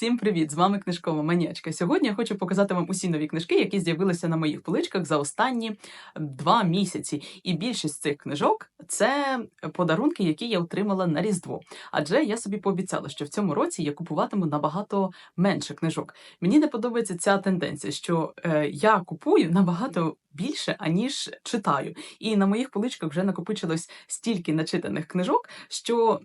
Всім привіт! З вами книжкова манячка. Сьогодні я хочу показати вам усі нові книжки, які з'явилися на моїх поличках за останні два місяці. І більшість цих книжок це подарунки, які я отримала на Різдво. Адже я собі пообіцяла, що в цьому році я купуватиму набагато менше книжок. Мені не подобається ця тенденція, що е, я купую набагато більше, аніж читаю. І на моїх поличках вже накопичилось стільки начитаних книжок, що.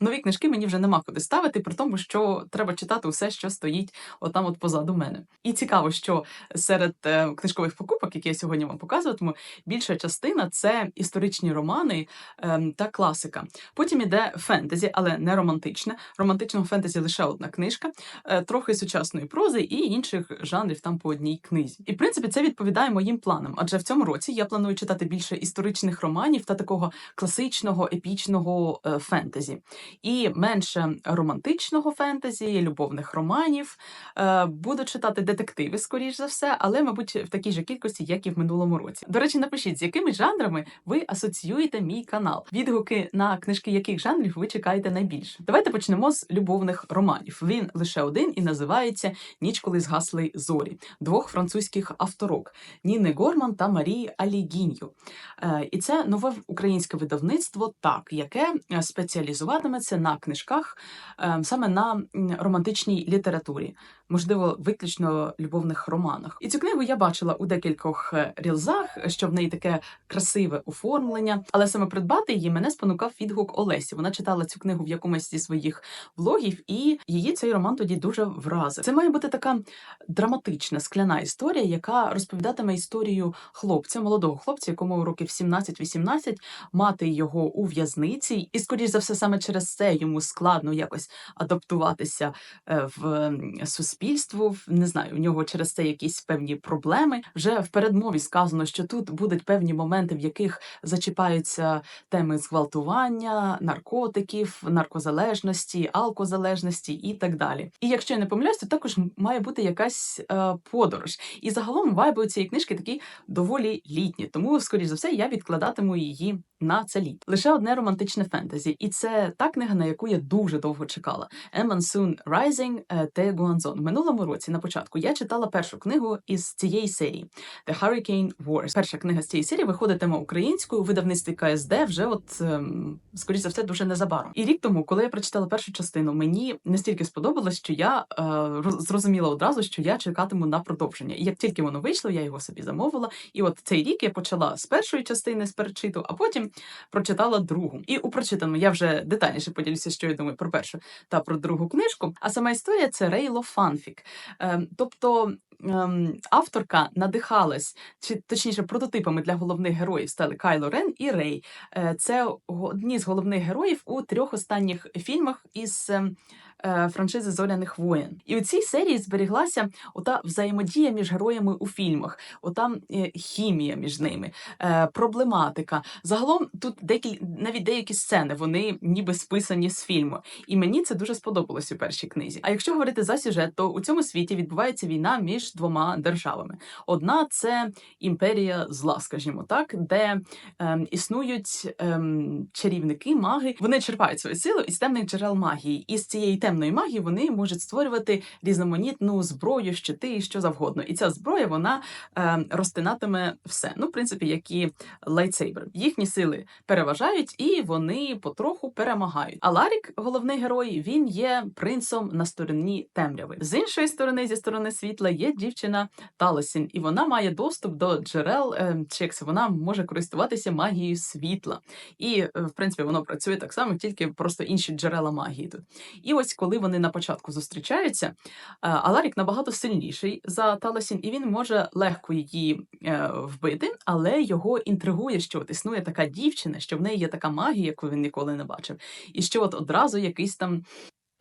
Нові книжки мені вже нема куди ставити, при тому, що треба читати усе, що стоїть отам от позаду мене. І цікаво, що серед е, книжкових покупок, які я сьогодні вам показуватиму, більша частина це історичні романи ем, та класика. Потім іде фентезі, але не романтичне. Романтичного фентезі лише одна книжка, е, трохи сучасної прози і інших жанрів там по одній книзі. І в принципі це відповідає моїм планам. Адже в цьому році я планую читати більше історичних романів та такого класичного епічного е, фентезі і менше романтичного фентезі, любовних романів. Е, буду читати детективи, скоріш за все, але, мабуть, в такій же кількості, як і в минулому році. До речі, напишіть, з якими жанрами ви асоціюєте мій канал. Відгуки на книжки яких жанрів ви чекаєте найбільше. Давайте почнемо з любовних романів. Він лише один і називається Ніч, коли згасли зорі двох французьких авторок Ніни Горман та Марії Алігіньо. Е, І це нове українське видавництво, так, яке е, спеціалізуватиметься на книжках е, саме на романтичній літературі, можливо, виключно любовних романах. І цю книгу я бачила у декількох е, рілзах, що в неї таке красиве оформлення, але саме придбати її мене спонукав відгук Олесі. Вона читала цю книгу в якомусь зі своїх влогів, і її цей роман тоді дуже вразив. Це має бути така драматична скляна історія, яка розповідатиме історію хлопця, молодого хлопця, якому років 17-18, мати його у в'язниці, і, скоріш за все, саме через це йому складно якось адаптуватися е, в. В- Не знаю, у нього через це якісь певні проблеми. Вже в передмові сказано, що тут будуть певні моменти, в яких зачіпаються теми зґвалтування, наркотиків, наркозалежності, алкозалежності і так далі. І якщо я не помиляюсь, то також має бути якась е, подорож. І загалом вайби у цієї книжки такі доволі літні, тому, скоріш за все, я відкладатиму її на це літо. Лише одне романтичне фентезі, і це та книга, на яку я дуже довго чекала. A Monsoon Rising е, Те Гуанзон. Минулому році на початку я читала першу книгу із цієї серії The Hurricane Wars. Перша книга з цієї серії виходитиме українською у видавництві КСД вже от ем, скоріш за все дуже незабаром. І рік тому, коли я прочитала першу частину, мені настільки сподобалось, що я е, роз- зрозуміла одразу, що я чекатиму на продовження. І як тільки воно вийшло, я його собі замовила. І от цей рік я почала з першої частини з перечиту, а потім прочитала другу. І у прочитаному я вже детальніше поділюся, що я думаю про першу та про другу книжку. А сама історія це Рейло Фанфік. Ем, тобто. Ем, Авторка надихалась, чи точніше, прототипами для головних героїв стали Кайло Рен і Рей. Е, Це одні з головних героїв у трьох останніх фільмах із ем, е, франшизи Зоряних воєн. І у цій серії зберіглася ота взаємодія між героями у фільмах, ота е, хімія між ними, е, проблематика. Загалом тут декіль... навіть деякі сцени вони ніби списані з фільму. І мені це дуже сподобалось у першій книзі. А якщо говорити за сюжет, то у цьому світі відбувається війна між двома державами. Одна це імперія зла, скажімо так, де ем, існують ем, чарівники, маги. Вони черпають свою силу із темних джерел магії. І з цієї темної магії вони можуть створювати різноманітну зброю, щити і що завгодно. І ця зброя вона ем, розтинатиме все. Ну, в принципі, як і лайтсейбер. Їхні сили переважають і вони потроху перемагають. А Ларік, головний герой, він є принцом на стороні темряви. З іншої сторони, зі сторони світла, є дівчина Талосін, і вона має доступ до джерел е, це, вона може користуватися магією світла. І е, в принципі воно працює так само, тільки просто інші джерела магії тут. І ось коли вони на початку зустрічаються, е, Аларік набагато сильніший за Талосін, і він може легко її вбити, але його інтригує, що от існує така дівчина, що в неї є така магія, яку він ніколи не бачив, і що от одразу якийсь там.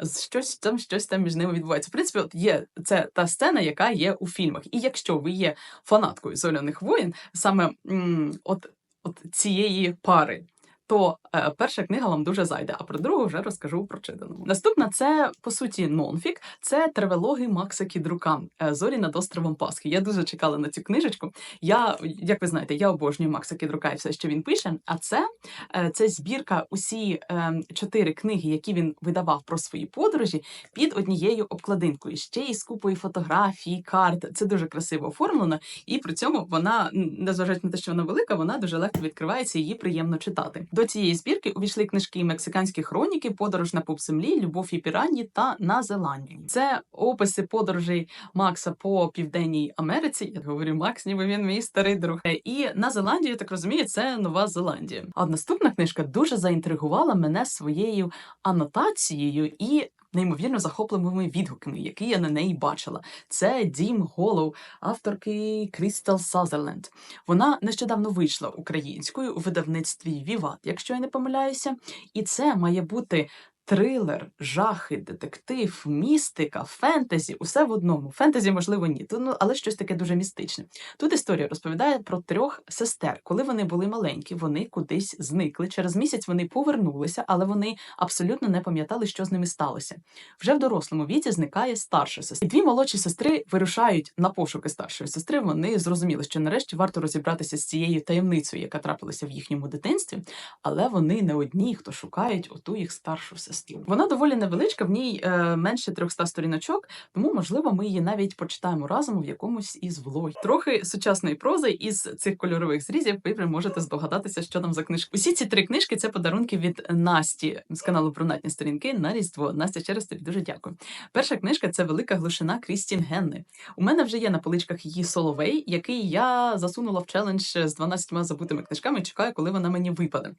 Щось там, щось там між ними відбувається. В принципі, от є це та сцена, яка є у фільмах. І якщо ви є фанаткою зоряних воїн, саме м, от, от цієї пари то е, перша книга вам дуже зайде, а про другу вже розкажу у прочитаному. Наступна це по суті нонфік, це тревелоги Макса Кідрука е, Зорі над островом Пасхи. Я дуже чекала на цю книжечку. Я, як ви знаєте, я обожнюю Макса Кідрука і все, що він пише. А це, е, це збірка усі е, чотири книги, які він видавав про свої подорожі, під однією обкладинкою. Ще й з купою фотографій, карт. Це дуже красиво оформлено, і при цьому вона, незважаючи на те, що вона велика, вона дуже легко відкривається, її приємно читати. До цієї збірки увійшли книжки Мексиканські хроніки, Подорож на пуп землі, Любов і піранні та на Зеландії. Це описи подорожей Макса по південній Америці. Я говорю Макс, ніби він мій старий друг. Е, І на Зеландію, я так розумію, це Нова Зеландія. А наступна книжка дуже заінтригувала мене своєю анотацією і. Неймовірно захопливими відгуками, які я на неї бачила. Це Дім Голов, авторки Крістал Сазерленд. Вона нещодавно вийшла українською у видавництві Віват, якщо я не помиляюся. І це має бути трилер, жахи, детектив, містика, фентезі, усе в одному. Фентезі, можливо, ні, то, ну, але щось таке дуже містичне. Тут історія розповідає про трьох сестер. Коли вони були маленькі, вони кудись зникли. Через місяць вони повернулися, але вони абсолютно не пам'ятали, що з ними сталося. Вже в дорослому віці зникає старша сестра. І дві молодші сестри вирушають на пошуки старшої сестри. Вони зрозуміли, що нарешті варто розібратися з цією таємницею, яка трапилася в їхньому дитинстві, але вони не одні, хто шукають оту їх старшу сестру. Вона доволі невеличка, в ній е, менше 300 сторіночок, тому можливо ми її навіть почитаємо разом в якомусь із влогів. Трохи сучасної прози із цих кольорових зрізів. Ви вже можете здогадатися, що там за книжки. Усі ці три книжки це подарунки від Насті з каналу Брунатні сторінки на Різдво. Настя, ще раз тобі дуже дякую. Перша книжка це велика глушина Крістін Генни. У мене вже є на поличках її Соловей, який я засунула в челендж з 12 забутими книжками. Чекаю, коли вона мені випаде.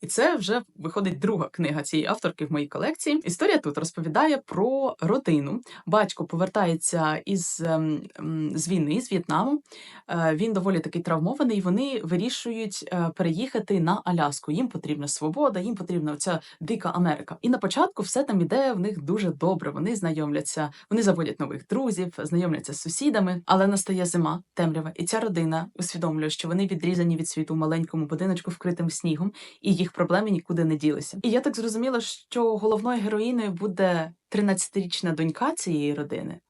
І це вже виходить друга книга цієї авторки в моїй колекції. Історія тут розповідає про родину. Батько повертається із ем, з війни з В'єтнаму. Е, Він доволі таки травмований. Вони вирішують е, переїхати на Аляску. Їм потрібна свобода, їм потрібна оця дика Америка. І на початку все там іде в них дуже добре. Вони знайомляться, вони заводять нових друзів, знайомляться з сусідами. Але настає зима, темрява, і ця родина усвідомлює, що вони відрізані від світу в маленькому будиночку, вкритим снігом, і їх проблеми нікуди не ділися. І я так зрозуміла, що головною героїною буде 13-річна донька цієї родини,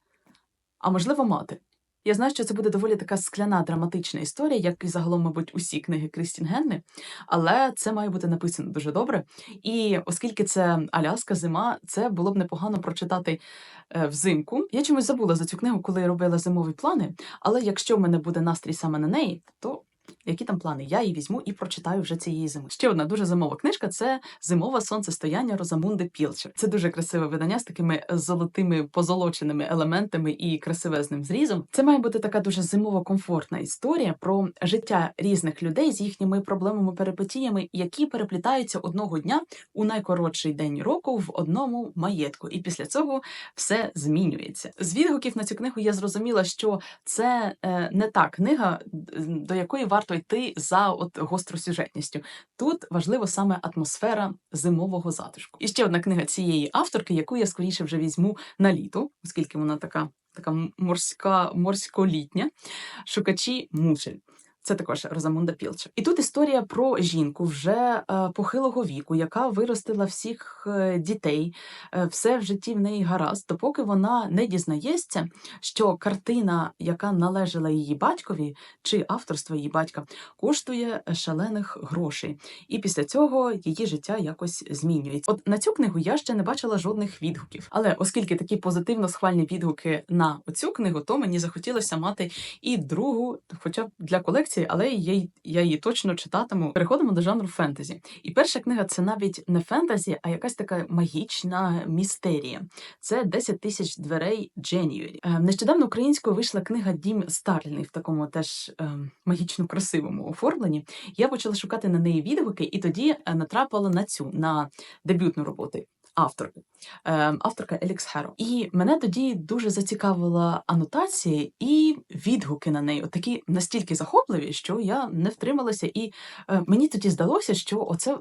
а можливо, мати. Я знаю, що це буде доволі така скляна драматична історія, як і загалом, мабуть, усі книги Крістін Генни, але це має бути написано дуже добре. І оскільки це Аляска, зима, це було б непогано прочитати е, взимку. Я чомусь забула за цю книгу, коли я робила зимові плани. Але якщо в мене буде настрій саме на неї, то які там плани? Я її візьму і прочитаю вже цієї зими. Ще одна дуже зимова книжка це зимове сонцестояння Розамунди Пілчер. Це дуже красиве видання з такими золотими позолоченими елементами і красивезним зрізом. Це має бути така дуже зимово комфортна історія про життя різних людей з їхніми проблемами, перипетіями, які переплітаються одного дня у найкоротший день року в одному маєтку. І після цього все змінюється. З відгуків на цю книгу я зрозуміла, що це е, не та книга, до якої варто йти за от гостросюжетністю. Тут важливо саме атмосфера зимового затишку. І ще одна книга цієї авторки, яку я скоріше вже візьму на літо, оскільки вона така. Така морська, морськолітня шукачі мушель. Це також Розамунда Пілчер. І тут історія про жінку вже е, похилого віку, яка виростила всіх е, дітей, е, все в житті в неї гаразд, допоки вона не дізнається, що картина, яка належала її батькові, чи авторство її батька, коштує шалених грошей. І після цього її життя якось змінюється. От на цю книгу я ще не бачила жодних відгуків. Але оскільки такі позитивно схвальні відгуки на цю книгу, то мені захотілося мати і другу, хоча б для колекції, але я, я її точно читатиму. Переходимо до жанру фентезі. І перша книга це навіть не фентезі, а якась така магічна містерія. Це 10 тисяч дверей Дженюері. Е, Нещодавно українською вийшла книга Дім Старліний в такому теж е, магічно красивому оформленні. Я почала шукати на неї відгуки, і тоді е, натрапила на цю на дебютну роботу авторки. Е, авторка Елікс Херо. І мене тоді дуже зацікавила анотація і відгуки на неї. Такі настільки захопливі, що я не втрималася, і е, мені тоді здалося, що оце.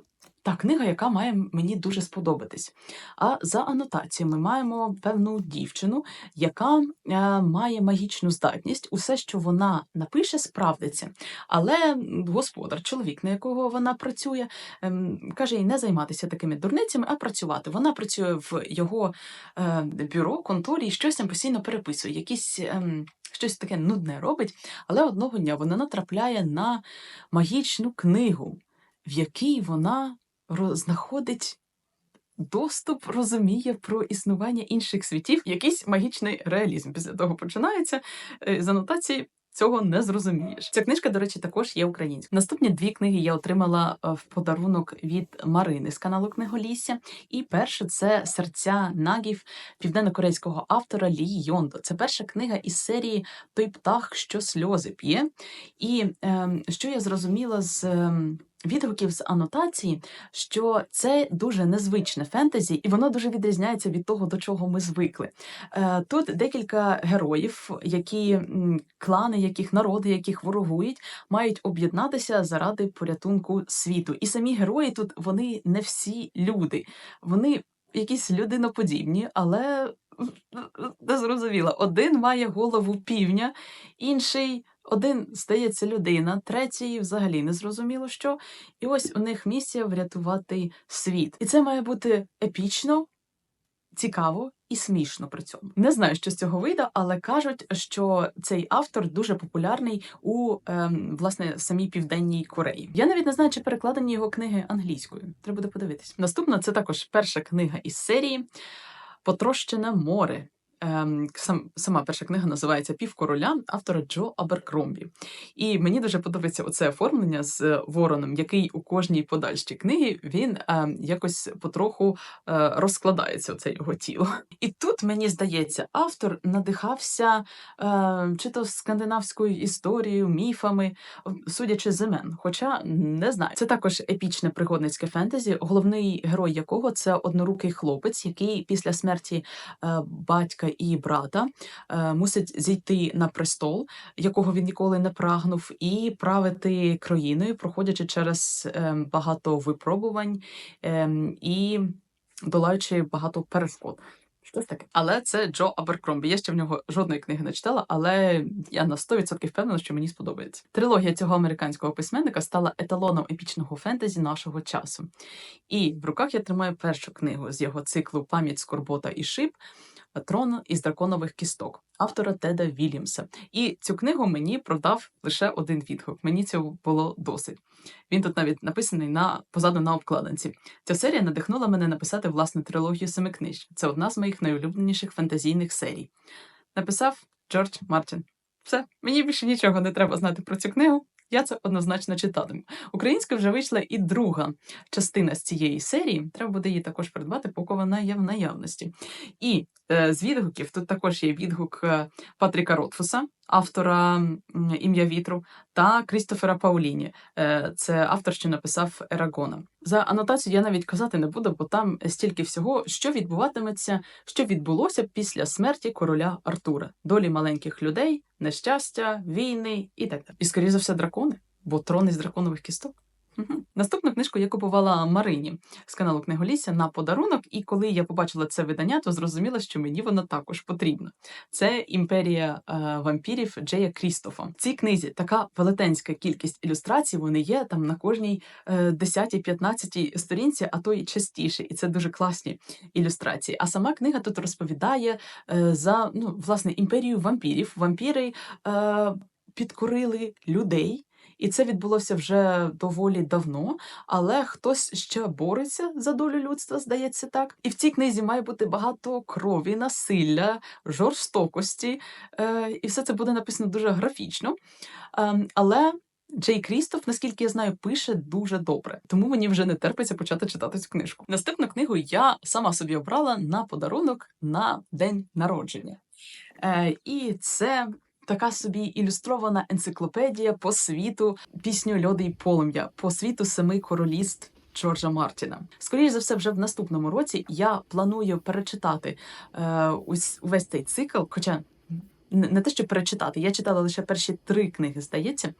Та книга, яка має мені дуже сподобатись. А за анотаціями маємо певну дівчину, яка е, має магічну здатність. Усе, що вона напише, справдиться. Але господар, чоловік, на якого вона працює, ем, каже їй не займатися такими дурницями, а працювати. Вона працює в його е, бюро, конторі і щось там постійно переписує, якісь. ем, Щось таке нудне робить, але одного дня вона натрапляє на магічну книгу, в якій вона знаходить доступ, розуміє про існування інших світів, якийсь магічний реалізм. Після того починається е, з анотації. Цього не зрозумієш. Ця книжка, до речі, також є українською. Наступні дві книги я отримала е, в подарунок від Марини з каналу Книголісся. І перше це серця нагів південно-корейського автора Лі Йондо. Це перша книга із серії Той птах, що сльози п'є. І е, що я зрозуміла з ем, відгуків з анотації, що це дуже незвичне фентезі, і воно дуже відрізняється від того, до чого ми звикли. Е, Тут декілька героїв, які клани, яких народи, яких ворогують, мають об'єднатися заради порятунку світу. І самі герої тут вони не всі люди, вони якісь людиноподібні, але не. Один має голову півня, інший. Один здається людина, третій взагалі не зрозуміло що. І ось у них місія врятувати світ. І це має бути епічно, цікаво і смішно при цьому. Не знаю, що з цього вийде, але кажуть, що цей автор дуже популярний у ем, власне самій південній Кореї. Я навіть не знаю, чи перекладені його книги англійською. Треба буде подивитись. Наступна це також перша книга із серії Потрощене море. Ем, сам, сама перша книга називається Півкороля автора Джо Аберкромбі. І мені дуже подобається оце оформлення з вороном, який у кожній подальшій книги він ем, якось потроху е, розкладається оце його тіло. І тут мені здається, автор надихався е, чи то скандинавською історією, міфами, судячи з імен. Хоча не знаю. Це також епічне пригодницьке фентезі, головний герой якого це однорукий хлопець, який після смерті е, батька і брата е, мусить зійти на престол, якого він ніколи не прагнув, і правити країною, проходячи через е, багато випробувань е, і долаючи багато перешкод. Щось таке. Але це Джо Аберкромбі. Я ще в нього жодної книги не читала, але я на 100% впевнена, що мені сподобається. Трилогія цього американського письменника стала еталоном епічного фентезі нашого часу. І в руках я тримаю першу книгу з його циклу Пам'ять, скорбота і шип. Трон із драконових кісток автора Теда Вільямса. І цю книгу мені продав лише один відгук. Мені цього було досить. Він тут навіть написаний на позаду на обкладинці. Ця серія надихнула мене написати власну трилогію семи книж. Це одна з моїх найулюбленіших фантазійних серій. Написав Джордж Мартін. Все, мені більше нічого не треба знати про цю книгу. Я це однозначно читатиму. Українською вже вийшла і друга частина з цієї серії. Треба буде її також придбати, поки вона є в наявності. І е, з відгуків тут також є відгук е, Патріка Ротфуса, автора ім'я вітру, та Крістофера Пауліні. Е, це автор, що написав Ерагона. За анотацію я навіть казати не буду, бо там стільки всього, що відбуватиметься, що відбулося після смерті короля Артура, долі маленьких людей, нещастя, війни і так далі. І скоріше за все, дракони, бо трон із драконових кісток. Мгм. Наступну книжку я купувала Марині з каналу Книголісся на подарунок, і коли я побачила це видання, то зрозуміла, що мені воно також потрібно. Це імперія е, вампірів Джея Крістофа. В цій книзі така велетенська кількість ілюстрацій. Вони є там на кожній е, 10-15 сторінці, а то й частіше. І це дуже класні ілюстрації. А сама книга тут розповідає е, за ну, власне імперію вампірів. Вампіри е, підкорили людей. І це відбулося вже доволі давно, але хтось ще бореться за долю людства, здається так. І в цій книзі має бути багато крові, насилля, жорстокості, е, і все це буде написано дуже графічно. Ем, але Джей Крістоф, наскільки я знаю, пише дуже добре, тому мені вже не терпиться почати читати цю книжку. Наступну книгу я сама собі обрала на подарунок на день народження. Е, і це така собі ілюстрована енциклопедія по світу пісню Льоди й полум'я, по світу семи королівств Джорджа Мартіна. Скоріше за все, вже в наступному році я планую перечитати е, ось увесь цей цикл, хоча не те, що перечитати, я читала лише перші три книги, здається.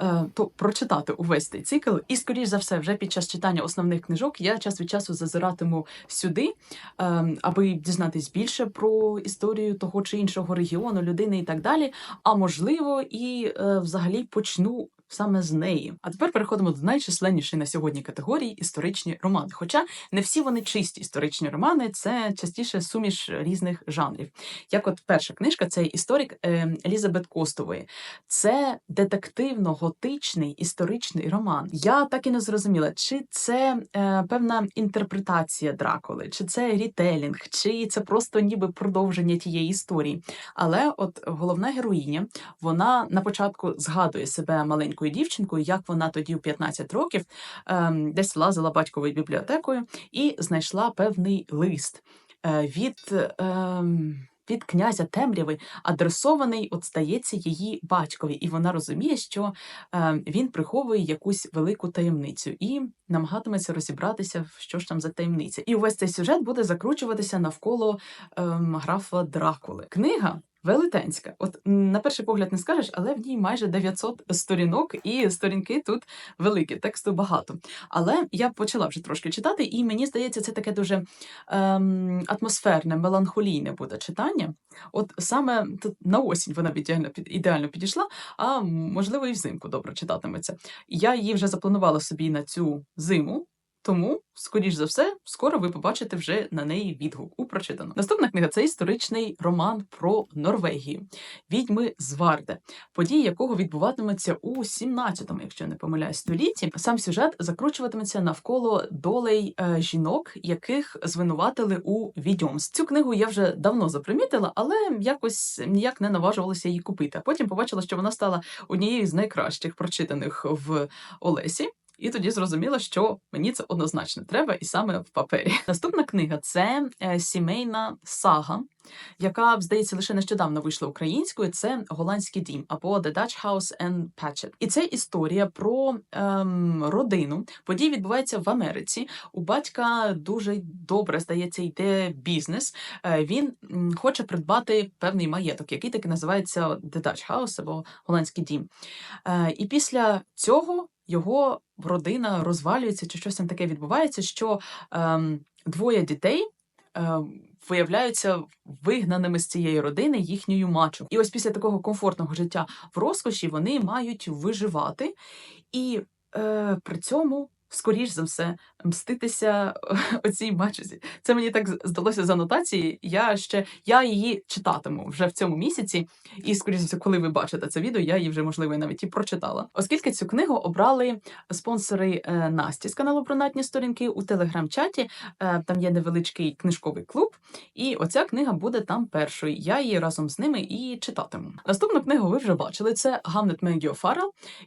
Е, То прочитати увесь цей цикл, і, скоріш за все, вже під час читання основних книжок я час від часу зазиратиму сюди, е, аби дізнатись більше про історію того чи іншого регіону, людини і так далі. А можливо, і е, взагалі почну саме з неї. А тепер переходимо до найчисленнішої на сьогодні категорії історичні романи. Хоча не всі вони чисті історичні романи, це частіше суміш різних жанрів. Як от перша книжка, це історик е, Елізабет Костової. Це детективно-готичний історичний роман. Я так і не зрозуміла, чи це е, певна інтерпретація Дракули, чи це рітелінг, чи це просто ніби продовження тієї історії. Але от головна героїня, вона на початку згадує себе маленькою дівчинкою, як вона тоді в 15 років ем, десь влазила батьковою бібліотекою і знайшла певний лист е, від. ем, від князя темряви, адресований, от здається, її батькові, і вона розуміє, що е, він приховує якусь велику таємницю і намагатиметься розібратися, що ж там за таємниця. І увесь цей сюжет буде закручуватися навколо ем, графа Дракули. Книга. Велетенська, от на перший погляд не скажеш, але в ній майже 900 сторінок, і сторінки тут великі, тексту багато. Але я почала вже трошки читати, і мені здається, це таке дуже ем, атмосферне, меланхолійне буде читання. От саме тут на осінь вона ідеально, ідеально підійшла, а можливо і взимку добре читатиметься. Я її вже запланувала собі на цю зиму. Тому, скоріш за все, скоро ви побачите вже на неї відгук у прочитано. Наступна книга це історичний роман про Норвегію, відьми з Варде, події якого відбуватиметься у 17-му, якщо не помиляюсь, столітті. Сам сюжет закручуватиметься навколо долей е, жінок, яких звинуватили у відьомстві. Цю книгу я вже давно запримітила, але якось ніяк не наважувалася її купити. А потім побачила, що вона стала однією з найкращих прочитаних в Олесі. І тоді зрозуміла, що мені це однозначно треба, і саме в папері. Наступна книга це е, сімейна сага, яка, здається, лише нещодавно вийшла українською. Це голландський дім або The Dutch House and Patchett. І це історія про ем, родину. Події відбуваються в Америці. У батька дуже добре здається йде бізнес. Е, Він хоче придбати певний маєток, який таки називається The Dutch House або голландський дім. Е, І після цього його родина розвалюється, чи щось там таке відбувається, що ем, двоє дітей. ем, Виявляються вигнаними з цієї родини їхньою мачу. І ось після такого комфортного життя в розкоші вони мають виживати і е, при цьому, скоріш за все, мститися оцій мачусі. Це мені так здалося з анотації. Я ще я її читатиму вже в цьому місяці. І скоріш за все, коли ви бачите це відео, я її вже можливо навіть і прочитала. Оскільки цю книгу обрали спонсори е, Насті з каналу Бронатні сторінки у телеграм-чаті. Е, там є невеличкий книжковий клуб, і оця книга буде там першою. Я її разом з ними і читатиму. Наступну книгу ви вже бачили. Це Гамнет Мегіо.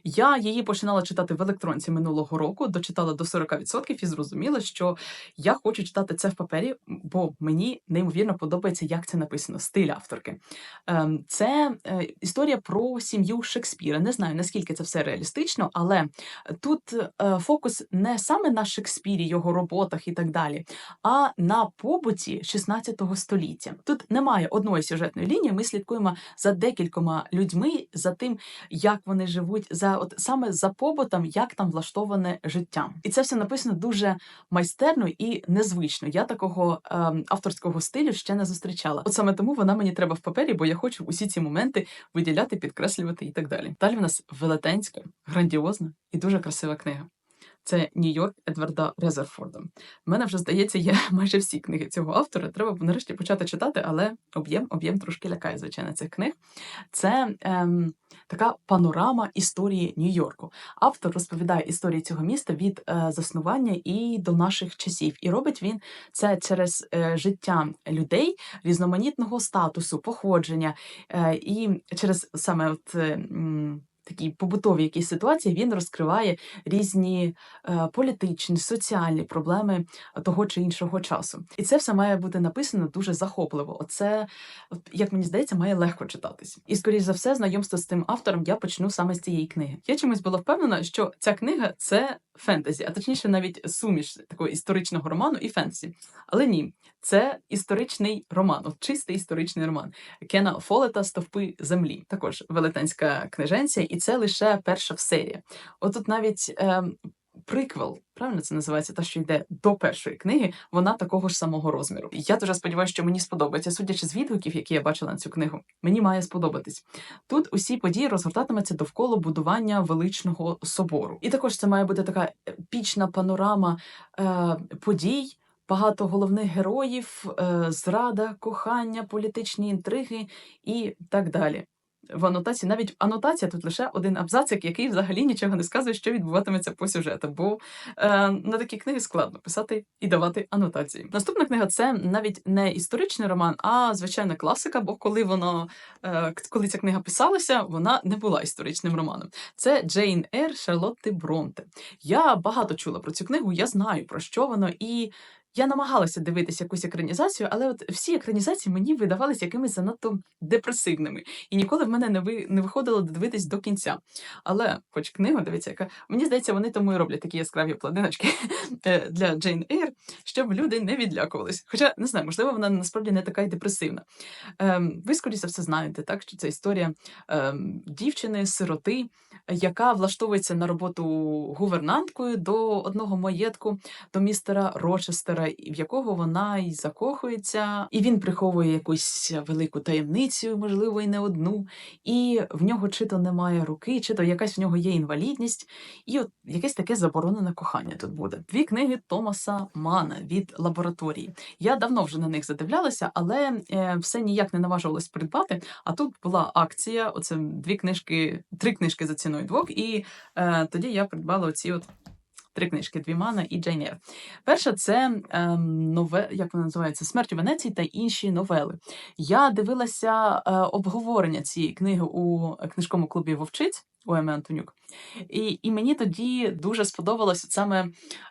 Я її починала читати в електронці минулого року, дочитала до 40% і зрозуміла, що я хочу читати це в папері, бо мені неймовірно подобається, як це написано, стиль авторки. Ем, Це е, історія про сім'ю Шекспіра. Не знаю наскільки це все реалістично, але тут е, фокус не саме на Шекспірі, його роботах і так далі, а на побуті 16 століття. Тут немає одної сюжетної лінії. Ми слідкуємо за декількома людьми, за тим, як вони живуть, за от саме за побутом, як там влаштоване життя. І це все написано дуже майстерно і незвично. Я такого ем, авторського стилю ще не зустрічала. От саме тому вона мені треба в папері, бо я хочу усі ці моменти виділяти, підкреслювати і так далі. Далі в нас велетенська, грандіозна і дуже красива книга. Це Нью-Йорк Едварда Резерфорда. Мене вже здається, є майже всі книги цього автора. Треба нарешті почати читати, але об'єм об'єм трошки лякає, звичайно, цих книг. Це ем, така панорама історії Нью-Йорку. Автор розповідає історію цього міста від е, заснування і до наших часів. І робить він це через е, життя людей різноманітного статусу, походження, е, і через саме от. е, м, такі побутові ситуації, він розкриває різні е, політичні, соціальні проблеми того чи іншого часу. І це все має бути написано дуже захопливо. Оце, як мені здається, має легко читатись. І, скоріш за все, знайомство з тим автором я почну саме з цієї книги. Я чомусь була впевнена, що ця книга це фентезі, а точніше, навіть суміш такого історичного роману і фентезі. Але ні, це історичний роман, от чистий історичний роман Кена Фолета Стовпи землі. Також велетенська книженця, і це лише перша серія. От тут навіть. ем, Приквел, правильно це називається, та що йде до першої книги, вона такого ж самого розміру. Я дуже сподіваюся, що мені сподобається. Судячи з відгуків, які я бачила на цю книгу, мені має сподобатись. Тут усі події розгортатимуться довкола будування величного собору. І також це має бути така епічна панорама е, подій. Багато головних героїв, е, зрада, кохання, політичні інтриги і так далі. В анотації навіть анотація тут лише один абзацик, який взагалі нічого не сказує, що відбуватиметься по сюжету, бо е, на такі книги складно писати і давати анотації. Наступна книга це навіть не історичний роман, а звичайна класика. Бо коли воно е, коли ця книга писалася, вона не була історичним романом. Це Джейн Ейр Шарлотти Бронте. Я багато чула про цю книгу, я знаю про що воно і. Я намагалася дивитися якусь екранізацію, але от всі екранізації мені видавалися якимись занадто депресивними, і ніколи в мене не ви не виходило дивитись до кінця. Але, хоч книга, дивіться, яка мені здається, вони тому і роблять такі яскраві плодиночки е, для Джейн Ейр, щоб люди не відлякувались. Хоча не знаю, можливо, вона насправді не така й депресивна. Ем, ви скоріше все знаєте, так що це історія ем, дівчини, сироти, яка влаштовується на роботу гувернанткою до одного маєтку, до містера Рочестера, і в якого вона й закохується, і він приховує якусь велику таємницю, можливо, і не одну. І в нього чи то немає руки, чи то якась в нього є інвалідність, і от якесь таке заборонене кохання тут буде. Дві книги Томаса Мана від лабораторії. Я давно вже на них задивлялася, але е, все ніяк не наважувалась придбати. А тут була акція. Оце дві книжки, три книжки за ціною двох. І е, тоді я придбала оці от. Три книжки Двімана і Джейн. Перша це ем, нове, як вона називається Смерть у Венеції та інші новели. Я дивилася е, обговорення цієї книги у книжковому клубі Вовчиць Еми Антонюк. І, і мені тоді дуже сподобалось от саме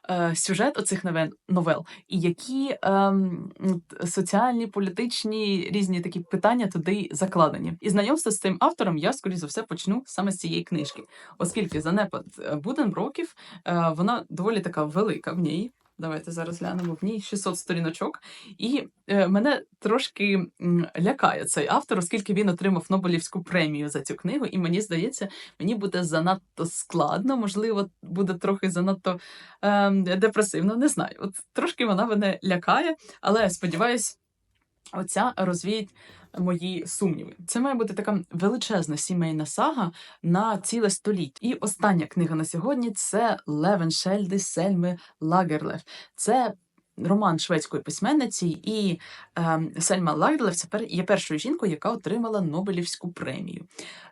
е, сюжет оцих новел, і які от соціальні, політичні різні такі питання туди закладені. І знайомство з цим автором я, скоріш за все, почну саме з цієї книжки, оскільки занепад е, Буденброків, е, вона доволі така велика в ній. Давайте зараз глянемо в ній 600 сторіночок. І е, мене трошки лякає цей автор, оскільки він отримав Нобелівську премію за цю книгу, і мені здається, мені буде занадто складно, можливо, буде трохи занадто е, депресивно. Не знаю. От трошки вона мене лякає, але сподіваюсь, оця розвіять мої сумніви. Це має бути така величезна сімейна сага на ціле століття. І остання книга на сьогодні це Левен Шельди Сельми Лагерлев. Це роман шведської письменниці, і е, Сельма пер- є першою жінкою, яка отримала Нобелівську премію.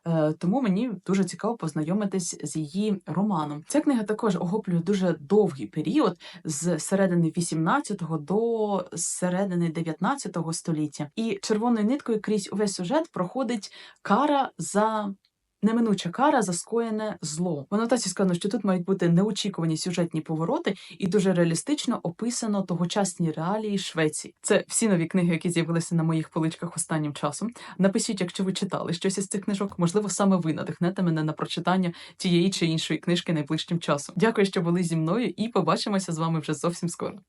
Е, тому мені дуже цікаво познайомитись з її романом. Ця книга також охоплює дуже довгий період з середини 18-го до середини 19-го століття. І червоною ниткою крізь увесь сюжет проходить кара за. Неминуча кара за скоєне зло. В анотації сказано, що тут мають бути неочікувані сюжетні повороти, і дуже реалістично описано тогочасні реалії Швеції. Це всі нові книги, які з'явилися на моїх поличках останнім часом. Напишіть, якщо ви читали щось із цих книжок, можливо, саме ви надихнете мене на прочитання тієї чи іншої книжки найближчим часом. Дякую, що були зі мною, і побачимося з вами вже зовсім скоро.